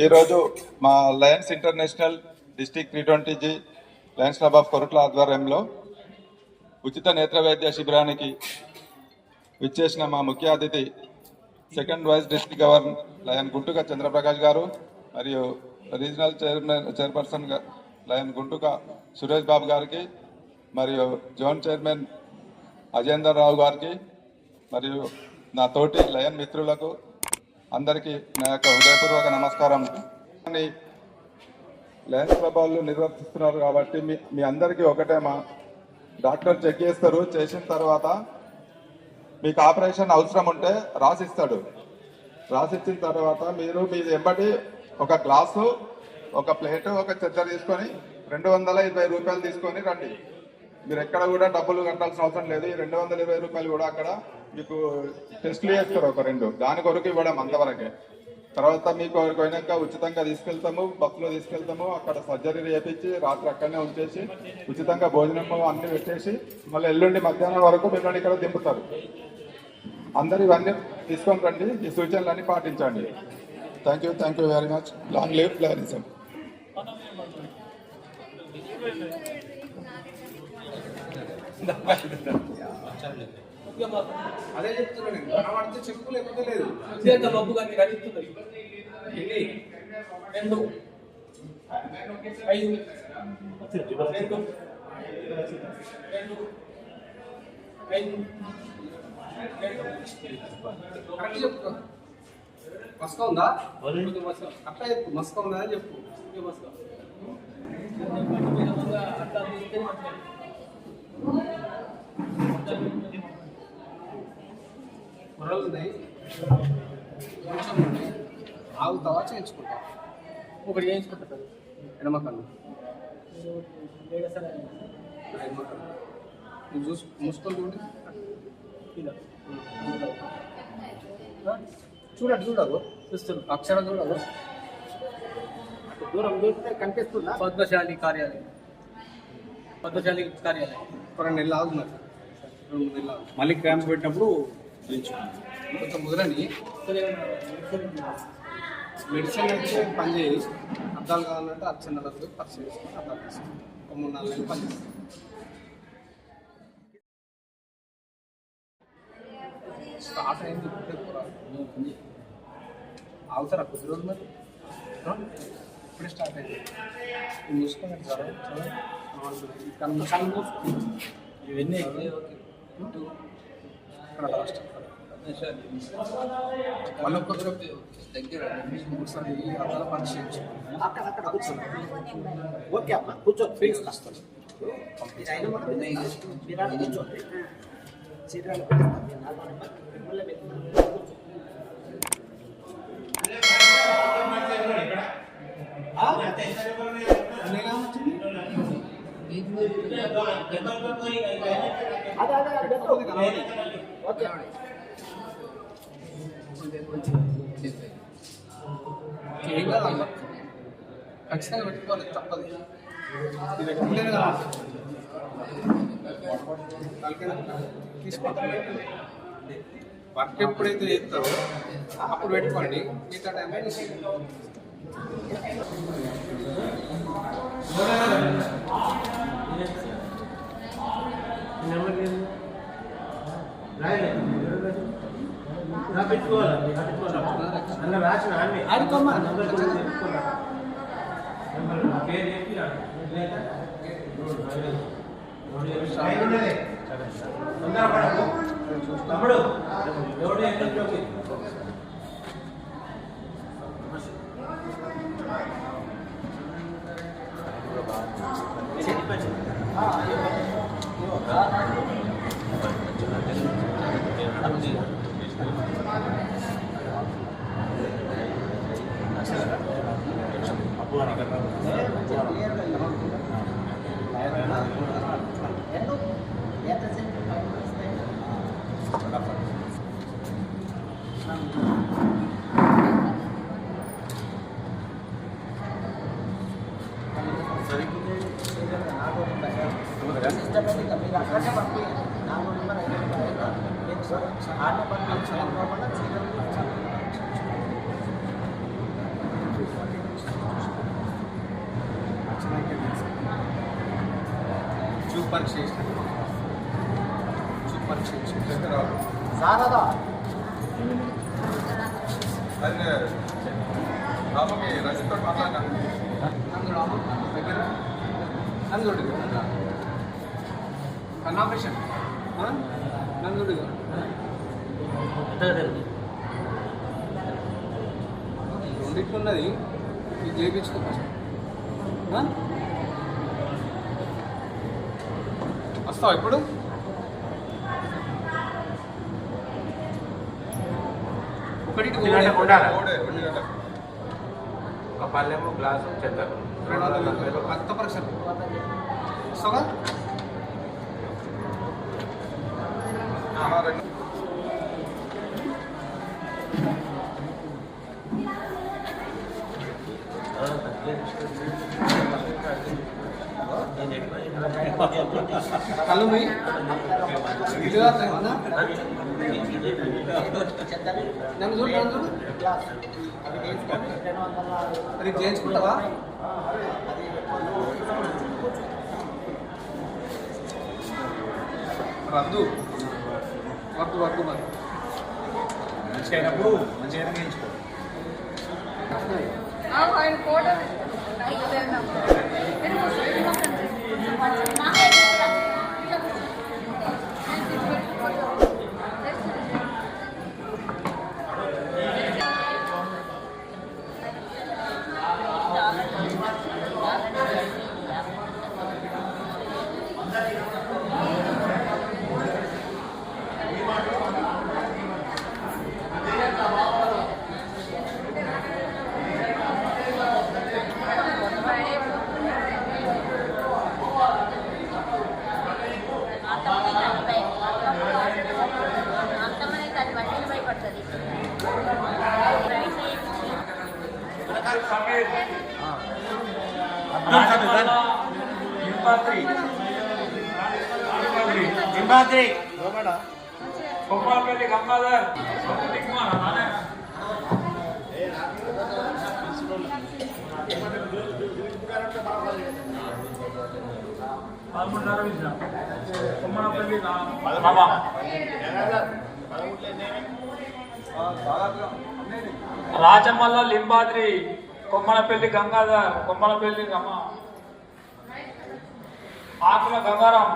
ఈరోజు మా lions international district three twenty G lions club of Korutla ఆధ్వర్యంలో ఉచిత నేత్ర వైద్య శిబిరానికి విచ్చేసిన మా ముఖ్య అతిథి second vice district governor lion Guntuka Chandraprakash గారు మరియు regional chairman chairperson lion Guntuka Suresh Babu గారికి మరియు జోన్ చైర్మన్ అజేందర్ రావు గారికి మరియు నా తోటి లయన్ మిత్రులకు అందరికీ నా యొక్క హృదయపూర్వక నమస్కారం. అని లయన్స్ క్లబ్ వాళ్ళు నిర్వర్తిస్తున్నారు కాబట్టి మీ మీ అందరికీ ఒకటే మా డాక్టర్ చెక్ చేస్తారు. చేసిన తర్వాత మీకు ఆపరేషన్ అవసరం ఉంటే రాసిస్తాడు. రాసిచ్చిన తర్వాత మీరు మీ ఎంబటి ఒక గ్లాసు ఒక ప్లేట్ ఒక చెద్దర తీసుకొని రెండు వందల ఇరవై రూపాయలు తీసుకొని రండి. మీరు ఎక్కడ కూడా డబ్బులు కట్టాల్సిన అవసరం లేదు. ఈ రెండు వందల ఇరవై రూపాయలు కూడా అక్కడ మీకు టెస్టులు చేస్తారు ఒక రెండు. దాని కొరకు ఇవ్వడం అంతవరకే. తర్వాత మీకు పోయినాక ఉచితంగా తీసుకెళ్తాము బస్సులో తీసుకెళ్తాము అక్కడ సర్జరీ చేపించి రాత్రి అక్కడనే ఉంచేసి ఉచితంగా భోజనము అన్ని పెట్టేసి మళ్ళీ ఎల్లుండి మధ్యాహ్నం వరకు మిమ్మల్ని ఇక్కడ దింపుతారు. అందరు ఇవన్నీ తీసుకొని రండి. ఈ సూచనలన్నీ పాటించండి. Thank you thank you very much long live ప్లానిజం అదే చెప్తున్నా నేను. కనబడితే చెప్పు లేకపోతే లేదు. విద్యార్థి మబ్బు గడిస్తుంది ఎన్ని రెండు. ఐదు. రెండు. రెండు. ఐదు కరెక్ట్ చెప్పు మస్క ఉందా అట్లా చెప్పు మస్క ఉందా అని చెప్పు. మంచిది. కుర్రలు ఉన్నాయి. కొంచెం ఉన్నాయి ఆగుతావా చేయించుకుంటావా? ఒకటి ఏడు సరే. ఎడమ కన్ను నువ్వు చూసు మూసుకొని చూడండి ఇలా. చూడండి చూడదు చూస్తున్నారు అక్షరం చూడదు దూరం దూరితే కనిపిస్తుందా? పద్మశాలి కార్యాలయం. పద్మశాలి కార్యాలయం. ఒక రెండు నెలలు ఆగుతున్నారు రెండు మూడు నెలలు ఆగు. మళ్ళీ క్రాంప్స్ పెట్టినప్పుడు కొంచెం ముదరని మెడిసిన్ అయితే పని చేయి అద్దాలు కావాలంటే అచ్చన్న దగ్గర పర్చేస్ చేసుకొని అద్దాలు తీసుకో ఒక మూడు నాలుగు నెలలు పని చేస్తాం స్టార్ట్ అయింది. అవుతారా కొద్ది రోజులు మరి? ఇప్పుడే స్టార్ట్ అయింది. ఇది మూసుకొని జ్వరం జ్వరం. ఈ కన్ను కన్ను మూసుకో. ఇవన్నీ. ఇక్కడ లాస్ట్ మళ్ళీ ఒక్కొక్కరు దగ్గర ఒకసారి అద్దాల పరీక్ష చేయించు అక్కడ అక్కడ కూర్చోండి. ఓకే అమ్మా కూర్చోండి. కష్టం కూర్చోండి. చీరాలు పెడతాం మీరు నాలుగు మిమ్మల్ని పెడతాం అదే అదే అదే పెట్టు. ఓకే ఏం కాదు అమ్మ. ఖచ్చితంగా పెట్టుకోవాలి తప్పదు ఇది పెట్టుకుంటేనే కదా తీసుకుంటాం వర్క్ ఎప్పుడైతే చేస్తారో అప్పుడు పెట్టుకోండి. మిగతా టైంలో తీసేయండి. ఆడుకోమ్మా తమ్ముడు ఎవడు ఎక్కడికి ఎన్నో సిస్టమేటిక్గా మీరు అక్కడనే పంపించండి నాలుగు నెంబర్ ఐదు నెంబర్ ఐదు మీరు ఆడనే పంపించడం కాకుండా సీరియల్ చూపు పరీక్ష చేసిన చూపు పరీక్ష చేసిన సారదా అదే రామకి రజిత్తో మాట్లాడినా నందుడు అమ్మ దగ్గర కన్నాపరేషన్ నందుడు రెండిట్లు ఉన్నది ఇది చేయించుకో ఫస్ట్? వస్తావా ఇప్పుడు? ఒకటి ఒక పల్లెము గ్లాసు చెత్త. రెండు వందల పరీక్ష వస్తావా ఆ, రెండు కళ్ళు మీ నన్ను చూడు నన్ను చూడు అది చేయించుకుంటావా రద్దు వద్దు వద్దు మరి. మంచిగా అయినప్పుడు మంచిగా చేయించుకో ఆయన ఫోటో జింబాద్రి కొమ్మలపల్లి గంగాధర్. దిక్కుమాల పదమూడున్నర విజయం కొమ్మలపల్లి రామ రాజమల్ల లింబాద్రి కొమ్మలపల్లి గంగాధర్ కొమ్మలపల్లి రమ. ఆకుల గంగారాం.